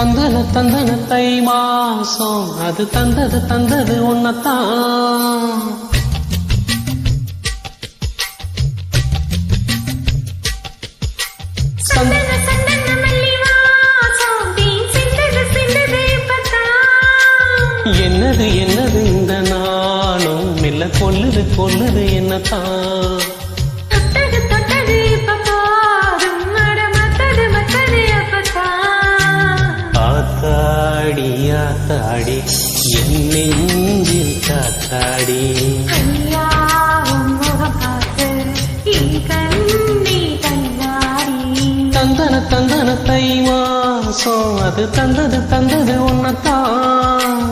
தந்தன தந்தன தை மாசம் அது தந்தது தந்தது உன்னத்தான். சந்தன சந்தன என்னது என்னது இந்த நாளும்? மெல்ல கொல்லுது கொல்லுது என்னத்தான்? காத்தாடி என் நெஞ்சில் காத்தாடி. தந்தன தந்தன தை மாசம் அது தந்தது தந்தது உன்னத்தான்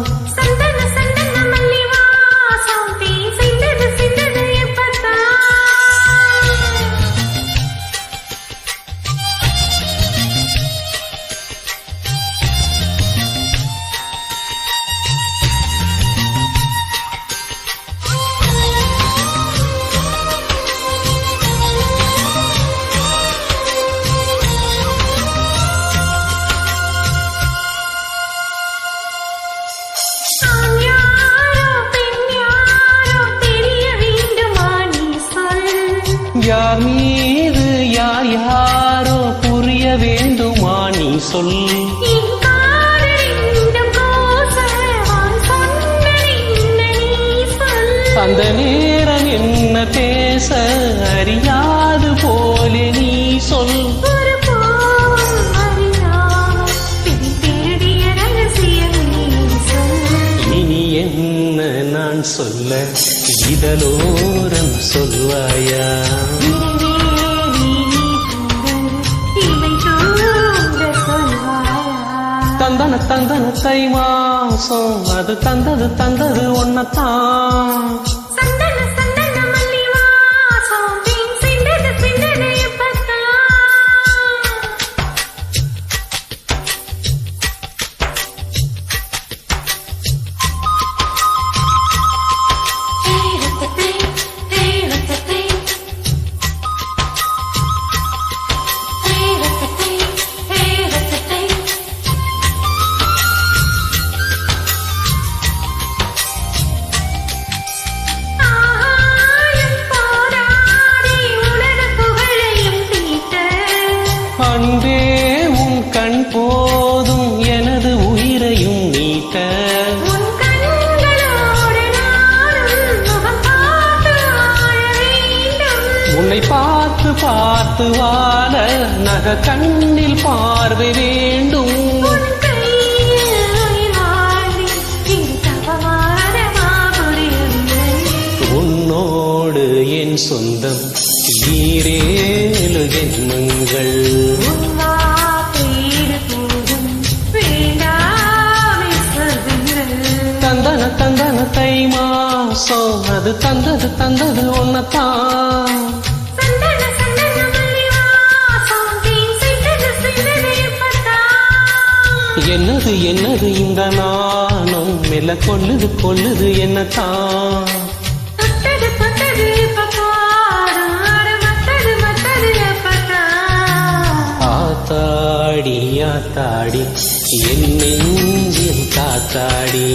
யார் மீது யார் யாரோ புரிய வேண்டுமா நீ சொல். அந்த நேரம் என்ன பேச அறியாது போலே நீ சொல். இனி என்ன நான் சொல்ல? இதலோரம் சொல்வாயா? சொல்வாயா தந்தன தந்தன தை மாசம் அது தந்தது தந்தது ஒன்னத்தான். உன்னை பார்த்து பார்த்து வாழ நக கண்ணில் பார்வை வேண்டும். உன்னோடு என் சொந்தம் ஈரேழு ஜென்மங்கள் தந்தன தந்தன தை மாசம் அது தந்தது தந்தது ஒன்னத்தான் என்னது என்னது இந்த நாணம்? மெல்ல கொல்லுது கொல்லுது என்னத்தான் ஆத்தாடி ஆத்தாடி என் நெஞ்சில் காத்தாடி.